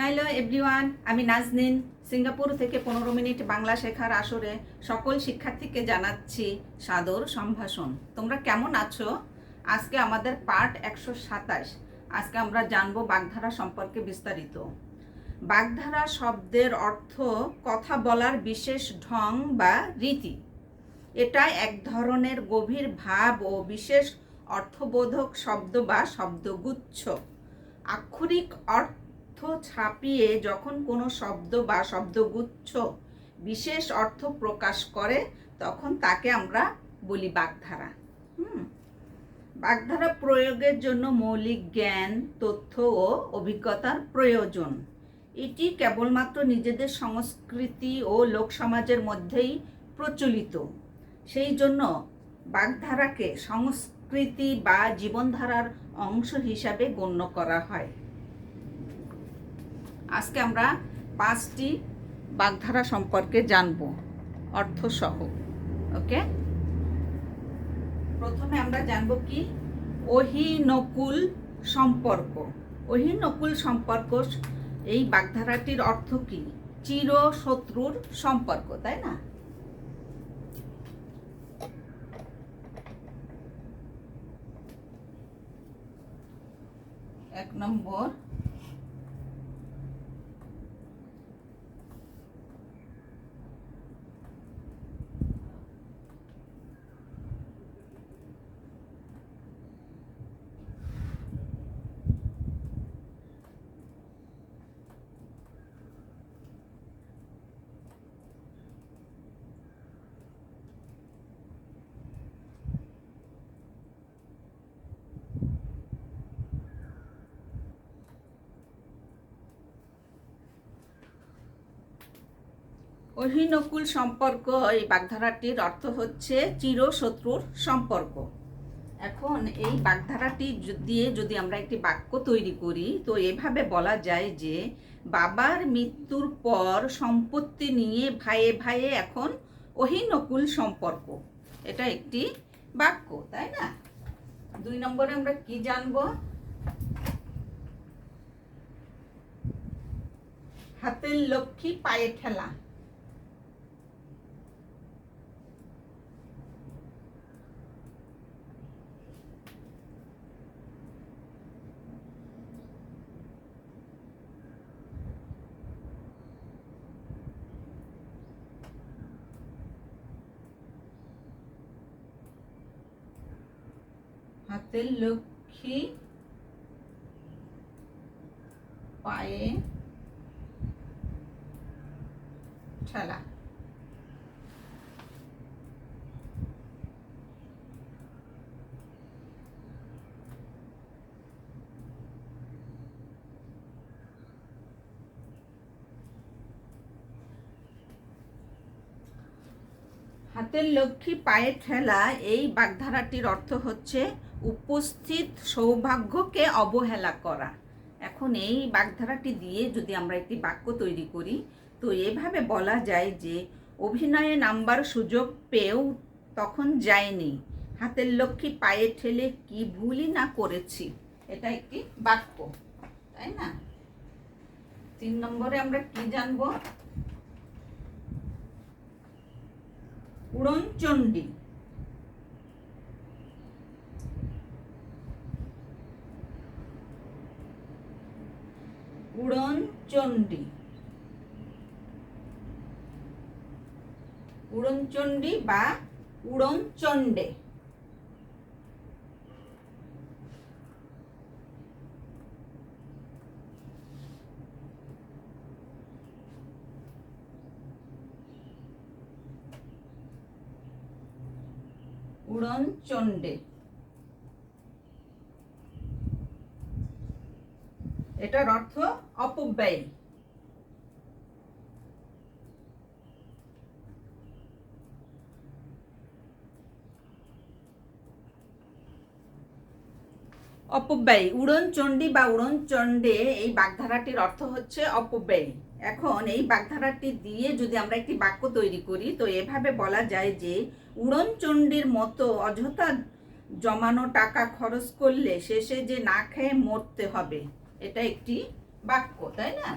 Hello everyone, আমি Naznin. Singapore থেকে পনেরো মিনিট বাংলা শেখার আসরে সকল শিক্ষার্থীকে জানাচ্ছি সাদর সম্ভাষণ। তোমরা কেমন আছো? আজকে আমাদের পার্ট একশো সাতাশ। আজকে আমরা জানব বাগধারা সম্পর্কে বিস্তারিত। বাগধারা শব্দের অর্থ কথা বলার বিশেষ ঢং বা রীতি। এটা এক ধরনের গভীর ভাব ও বিশেষ অর্থবোধক শব্দ বা শব্দগুচ্ছ। আক্ষরিক অর্থ ছাপিয়ে যখন কোনো শব্দ বা শব্দগুচ্ছ বিশেষ অর্থ প্রকাশ করে, তখন তাকে আমরা বলি বাগধারা। হুম? বাগধারা প্রয়োগের জন্য মৌলিক জ্ঞান, তথ্য ও অভিজ্ঞতার প্রয়োজন। এটি কেবলমাত্র নিজেদের সংস্কৃতি ও লোক সমাজের মধ্যেই প্রচলিত। সেই জন্য বাগধারাকে সংস্কৃতি বা জীবনধারার অংশ হিসাবে গণ্য করা হয়। আজকে আমরা পাঁচটি বাগধারা সম্পর্কে জানব, অর্থসহ, ওকে? প্রথমে আমরা জানব কি? অহিনকুল সম্পর্ক। অহিনকুল সম্পর্ক এই বাগধারাটির অর্থ কি? চির শত্রুর সম্পর্ক, তাই না? এক নম্বর। অহিনকুল সম্পর্ক, এই বাগধারাটির অর্থ হচ্ছে চিরশত্রুর সম্পর্ক। এখন এই বাগধারাটি দিয়ে যদি আমরা একটি বাক্য তৈরি করি, তো এভাবে বলা যায় যে, বাবার মৃত্যুর পর সম্পত্তি নিয়ে ভাইয়ে ভাইয়ে এখন অহিনকুল সম্পর্ক। এটা একটি বাক্য, তাই না? দুই নম্বরে আমরা কি জানব? হাতের লক্ষ্মী পায়ে ঠেলা। হাতের লক্ষ্মী পায়ে ঠেলা। হাতের লক্ষ্মী পায়ে ঠেলা এই বাগধারাটির অর্থ হচ্ছে উপস্থিত সৌভাগ্যকে অবহেলা করা। এখন এই বাগধারাটি দিয়ে যদি আমরা একটি বাক্য তৈরি করি, তো এভাবে বলা যায় যে, অভিনয়ে নাম্বার সুযোগ পেয়েও তখন যায়নি। হাতের লক্ষ্মী পায়ে ঠেলে কি ভুলই না করেছি, এটা একটি বাক্য, তাই না? তিন নম্বরে আমরা কি জানব? উড়নচণ্ডী। উড়নচণ্ডী উড়নচণ্ডী বা উড়নচণ্ডে উড়নচণ্ডে এটার অর্থ অপব্যয়। অপব্যয়। উড়নচণ্ডী বা উড়নচণ্ডে এই বাগধারাটির অর্থ হচ্ছে অপব্যয়। এখন এই বাগধারাটি দিয়ে যদি আমরা একটি বাক্য তৈরি করি, তো এভাবে বলা যায় যে উড়ন উড়নচণ্ডীর মতো অযথা জমানো টাকা খরচ করলে শেষে যে না খেয়ে মরতে হবে। এটা একটি বাক্য তাই না?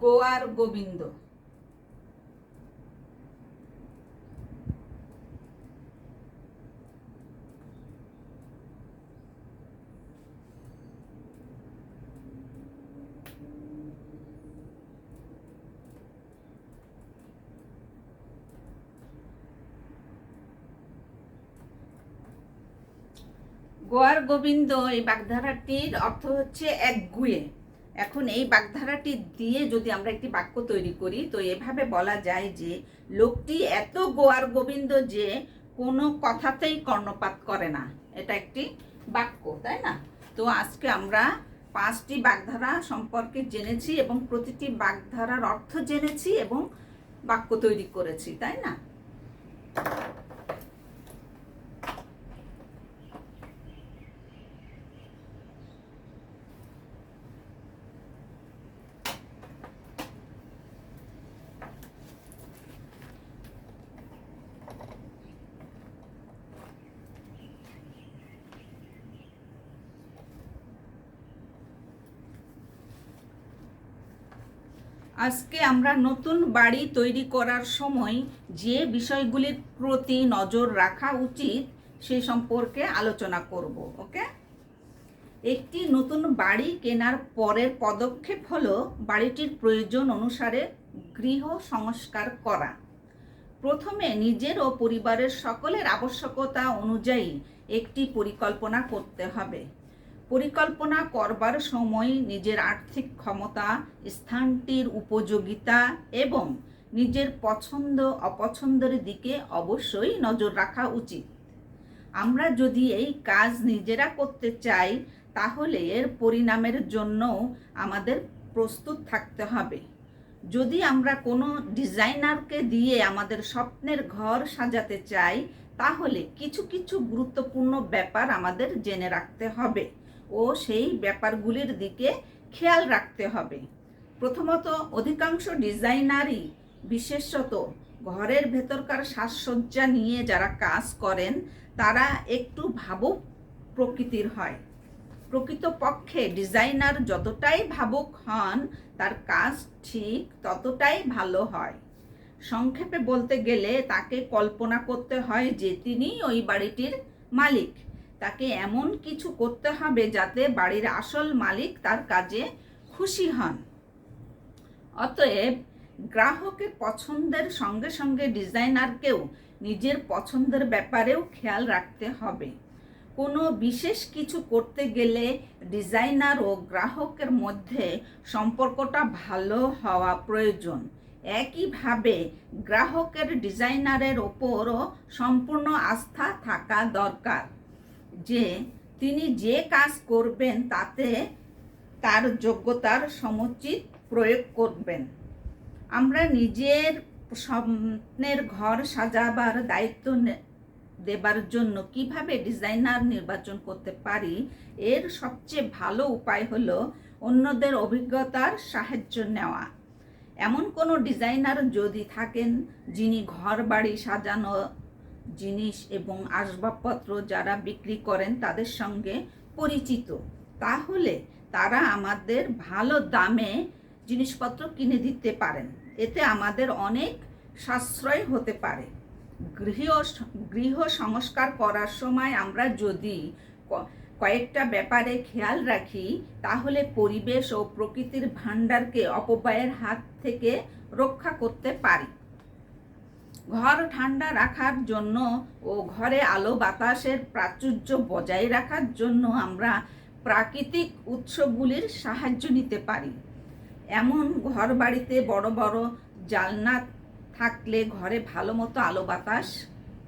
গোয়ার গোবিন্দ। গোয়ার গোবিন্দ এই বাগধারাটির অর্থ হচ্ছে একগুয়ে এখন এই বাগধারাটি দিয়ে যদি আমরা একটি বাক্য তৈরি করি, তো এভাবে বলা যায় যে, লোকটি এত গোয়ার গোবিন্দ যে কোনো কথাতেই কর্ণপাত করে না। এটা একটি বাক্য, তাই না? তো আজকে আমরা পাঁচটি বাগধারা সম্পর্কে জেনেছি এবং প্রতিটি বাগধারার অর্থ জেনেছি এবং বাক্য তৈরি করেছি, তাই না? আজকে আমরা নতুন বাড়ি তৈরি করার সময় যে বিষয়গুলির প্রতি নজর রাখা উচিত সে সম্পর্কে আলোচনা করব, ওকে? একটি নতুন বাড়ি কেনার পরের পদক্ষেপ হলো বাড়িটির প্রয়োজন অনুসারে গৃহ সংস্কার করা। প্রথমে নিজের ও পরিবারের সকলের আবশ্যকতা অনুযায়ী একটি পরিকল্পনা করতে হবে। পরিকল্পনা করবার সময় নিজের আর্থিক ক্ষমতা, স্থানটির উপযোগিতা এবং নিজের পছন্দ, অপছন্দের দিকে অবশ্যই নজর রাখা উচিত। আমরা যদি এই কাজ নিজেরা করতে চাই, তাহলে এর পরিণামের জন্যও আমাদের প্রস্তুত থাকতে হবে। যদি আমরা কোনো ডিজাইনারকে দিয়ে আমাদের স্বপ্নের ঘর সাজাতে চাই, তাহলে কিছু কিছু গুরুত্বপূর্ণ ব্যাপার আমাদের জেনে রাখতে হবে। ও সেই ব্যাপারগুলির দিকে খেয়াল রাখতে হবে। প্রথমত, অধিকাংশ ডিজাইনারই, বিশেষত ঘরের ভেতরকার সাজসজ্জা নিয়ে যারা কাজ করেন, তারা একটু ভাবুক প্রকৃতির হয়। প্রকৃতপক্ষে ডিজাইনার যতটাই ভাবুক হন, তার কাজ ঠিক ততটাই ভালো হয়। সংক্ষেপে বলতে গেলে, তাকে কল্পনা করতে হয় যে তিনি ওই বাড়িটির মালিক। তাকে এমন কিছু করতে হবে যাতে বাড়ির আসল মালিক তার কাজে খুশি হন। অতএব গ্রাহকের পছন্দের সঙ্গে সঙ্গে ডিজাইনারকেও নিজের পছন্দের ব্যাপারেও খেয়াল রাখতে হবে। কোনো বিশেষ কিছু করতে গেলে ডিজাইনার ও গ্রাহকের মধ্যে সম্পর্কটা ভালো হওয়া প্রয়োজন। একইভাবে গ্রাহকের ডিজাইনারের ওপরও সম্পূর্ণ আস্থা থাকা দরকার। যে তিনি যে কাজ করবেন তাতে তার যোগ্যতার সমুচিত প্রয়োগ করবেন। আমরা নিজের স্বপ্নের ঘর সাজাবার দায়িত্ব দেবার জন্য কীভাবে ডিজাইনার নির্বাচন করতে পারি, এর সবচেয়ে ভালো উপায় হলো অন্যদের অভিজ্ঞতার সাহায্য নেওয়া। এমন কোনো ডিজাইনার যদি থাকেন, যিনি ঘর বাড়ি সাজানো জিনিস এবং আসবাবপত্র যারা বিক্রি করেন তাদের সঙ্গে পরিচিত। তাহলে তারা আমাদের ভালো দামে জিনিসপত্র কিনে দিতে পারেন। এতে আমাদের অনেক সাশ্রয় হতে পারে। গৃহ গৃহ সংস্কার করার সময় আমরা যদি কয়েকটা ব্যাপারে খেয়াল রাখি, তাহলে পরিবেশ ও প্রকৃতির ভাণ্ডারকে অপব্যয়ের হাত থেকে রক্ষা করতে পারি। ঘর ঠান্ডা রাখার জন্য ও ঘরে আলো বাতাসের প্রাচুর্য বজায় রাখার জন্য আমরা প্রাকৃতিক উৎসগুলির সাহায্য নিতে পারি। এমন ঘর বাড়িতে বড় বড় জালনা থাকলে ঘরে ভালো মতো আলো বাতাস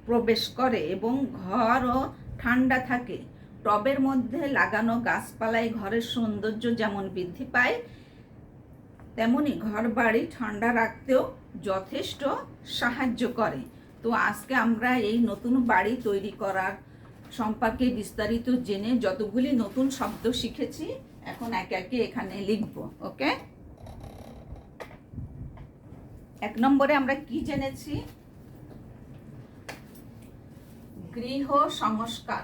প্রবেশ করে এবং ঘরও ঠান্ডা থাকে। টবের মধ্যে লাগানো গাছপালায় ঘরের সৌন্দর্য যেমন বৃদ্ধি পায়, তেমনি ঘর বাড়ি ঠান্ডা রাখতেও যথেষ্ট সাহায্য করে। তো আজকে আমরা এই নতুন বাড়ি তৈরি করার সম্পর্কে বিস্তারিত জেনে যতগুলি নতুন শব্দ শিখেছি, এখন একে একে এখানে লিখব, ওকে? এক নম্বরে আমরা কি জেনেছি? গৃহ সংস্কার।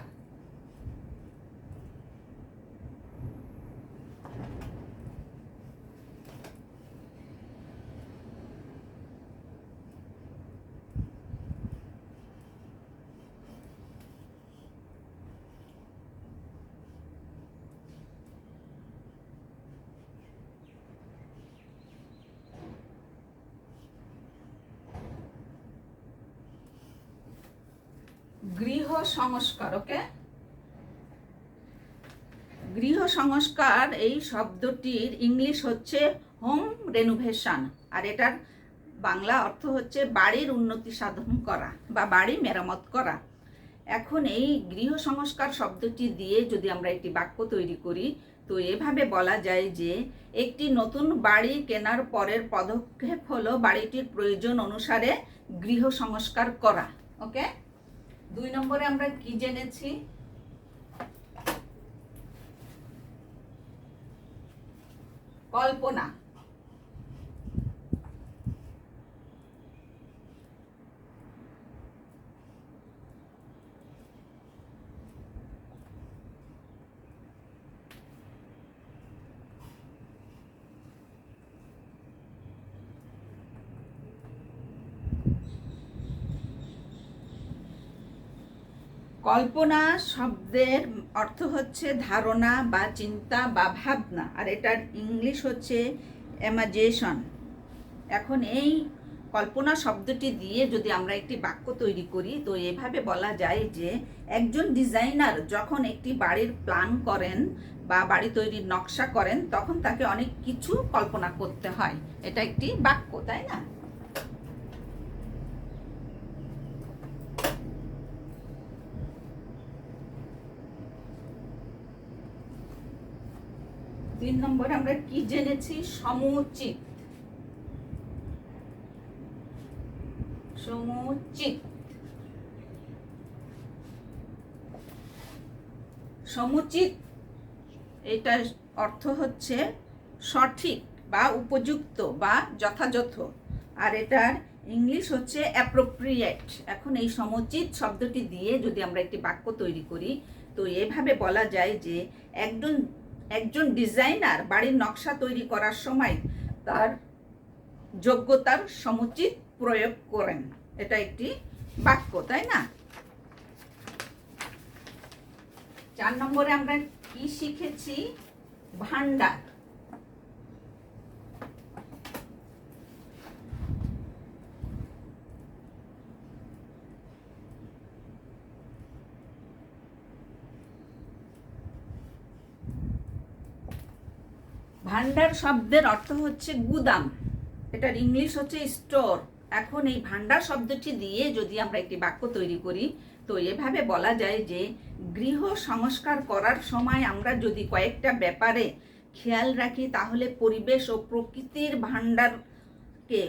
গৃহ সংস্কার ওকে? গৃহ সংস্কার এই শব্দটির ইংলিশ হচ্ছে হোম রেনোভেশন আর এটার বাংলা অর্থ হচ্ছে বাড়ির উন্নতি সাধন করা বা বাড়ি মেরামত করা। এখন এই গৃহ সংস্কার শব্দটি দিয়ে যদি আমরা একটি বাক্য তৈরি করি, তো এভাবে বলা যায় যে একটি নতুন বাড়ি কেনার পরের পদক্ষেপ হলো বাড়িটির প্রয়োজন অনুসারে গৃহ সংস্কার করা, ওকে? দুই নম্বরে আমরা কি জেনেছি? কল্পনা। কল্পনা শব্দের অর্থ হচ্ছে ধারণা বা চিন্তা বা ভাবনা, আর এটার ইংলিশ হচ্ছে অ্যামাজেশন এখন এই কল্পনা শব্দটি দিয়ে যদি আমরা একটি বাক্য তৈরি করি, তো এভাবে বলা যায় যে একজন ডিজাইনার যখন একটি বাড়ির প্ল্যান করেন বা বাড়ি তৈরির নকশা করেন, তখন তাকে অনেক কিছু কল্পনা করতে হয়। এটা একটি বাক্য, তাই না? তিন নম্বরে আমরা কি জেনেছি? সমুচিত। সমুচিত। সমুচিত এটার অর্থ হচ্ছে সঠিক বা উপযুক্ত বা যথাযথ। আর এটার ইংলিশ হচ্ছে অ্যাপ্রোপ্রিয়েট এখন এই সমুচিত শব্দটি দিয়ে যদি আমরা একটি বাক্য তৈরি করি, তো এভাবে বলা যায় যে একজন একজন ডিজাইনার বাড়ির নকশা তৈরি করার সময় তার যোগ্যতার সমুচিত প্রয়োগ করেন। এটা একটি বাক্য, তাই না? চার নম্বরে আমরা কি শিখেছি? ভান্ডার ভান্ডার শব্দের অর্থ হচ্ছে গুদাম। এটার ইংলিশ হচ্ছে স্টোর। এখন এই ভান্ডার শব্দটি দিয়ে যদি আমরা একটি বাক্য তৈরি করি, তো এভাবে বলা যায় যে গৃহ সংস্কার করার সময় আমরা যদি কয়েকটা ব্যাপারে খেয়াল রাখি, তাহলে পরিবেশ ও প্রকৃতির ভান্ডারকে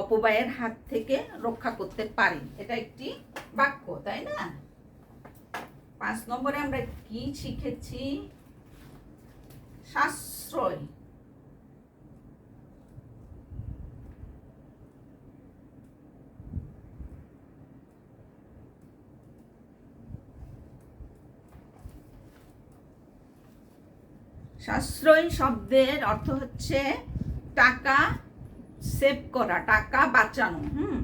অপব্যয়ের হাত থেকে রক্ষা করতে পারি। এটা একটি বাক্য, তাই না? পাঁচ নম্বরে আমরা কি শিখেছি? সাশ্রয়। সাশ্রয়ী শব্দের অর্থ হচ্ছে টাকা সেভ করা, টাকা বাঁচানো, হুম?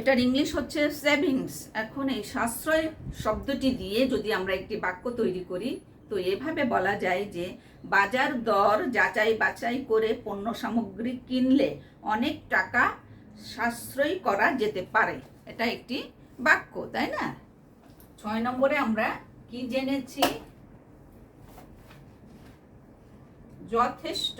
এটার ইংলিশ হচ্ছে সেভিংস এখন এই সাশ্রয় শব্দটি দিয়ে যদি আমরা একটি বাক্য তৈরি করি, তো এভাবে বলা যায় যে বাজার দর, যাচাই বাছাই করে পণ্য সামগ্রী কিনলে অনেক টাকা সাশ্রয় করা যেতে পারে। এটা একটি বাক্য, তাই না? ছয় নম্বরে আমরা কি জেনেছি? যথেষ্ট।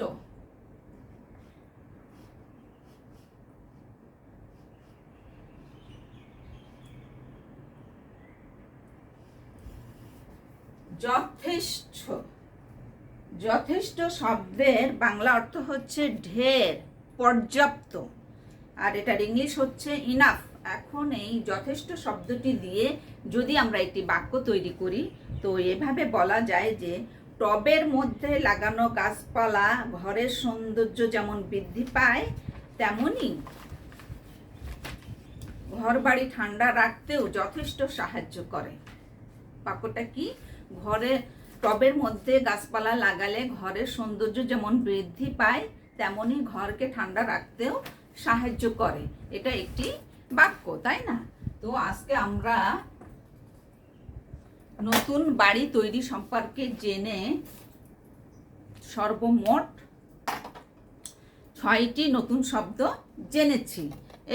যথেষ্ট। যথেষ্ট শব্দের বাংলা অর্থ হচ্ছে ঢের, পর্যাপ্ত। আর এটার ইংলিশ হচ্ছে ইনাফ এখন এই যথেষ্ট শব্দটি দিয়ে যদি আমরা একটি বাক্য তৈরি করি, তো এভাবে বলা যায় যে টবের মধ্যে লাগানো গাছপালা, ঘরের সৌন্দর্য যেমন বৃদ্ধি পায়, তেমনি ঘর বাড়ি ঠান্ডা রাখতেও যথেষ্ট সাহায্য করে। বাক্যটা কি? ঘরে, টবের মধ্যে গাছপালা লাগালে ঘরের সৌন্দর্য যেমন বৃদ্ধি পায় তেমনই ঘরকে ঠান্ডা রাখতেও সাহায্য করে। এটা একটি বাক্য, তাই না? তো আজকে আমরা নতুন বাড়ি তৈরি সম্পর্কে জেনে সর্বমোট ছয়টি নতুন শব্দ জেনেছি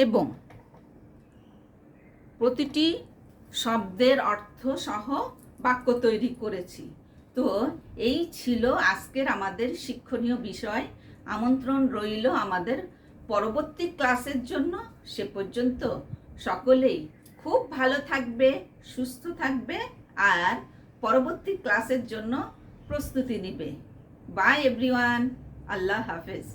এবং প্রতিটি শব্দের অর্থ সহ বাক্য তৈরি করেছি। তো এই ছিল আজকের আমাদের শিক্ষণীয় বিষয়। আমন্ত্রণ রইল আমাদের পরবর্তী ক্লাসের জন্য। সে পর্যন্ত সকলেই খুব ভালো থাকবে, সুস্থ থাকবে। আর পরবর্তী ক্লাসের জন্য প্রস্তুতি নিবে। বাই এভরিওয়ান আল্লাহ হাফেজ।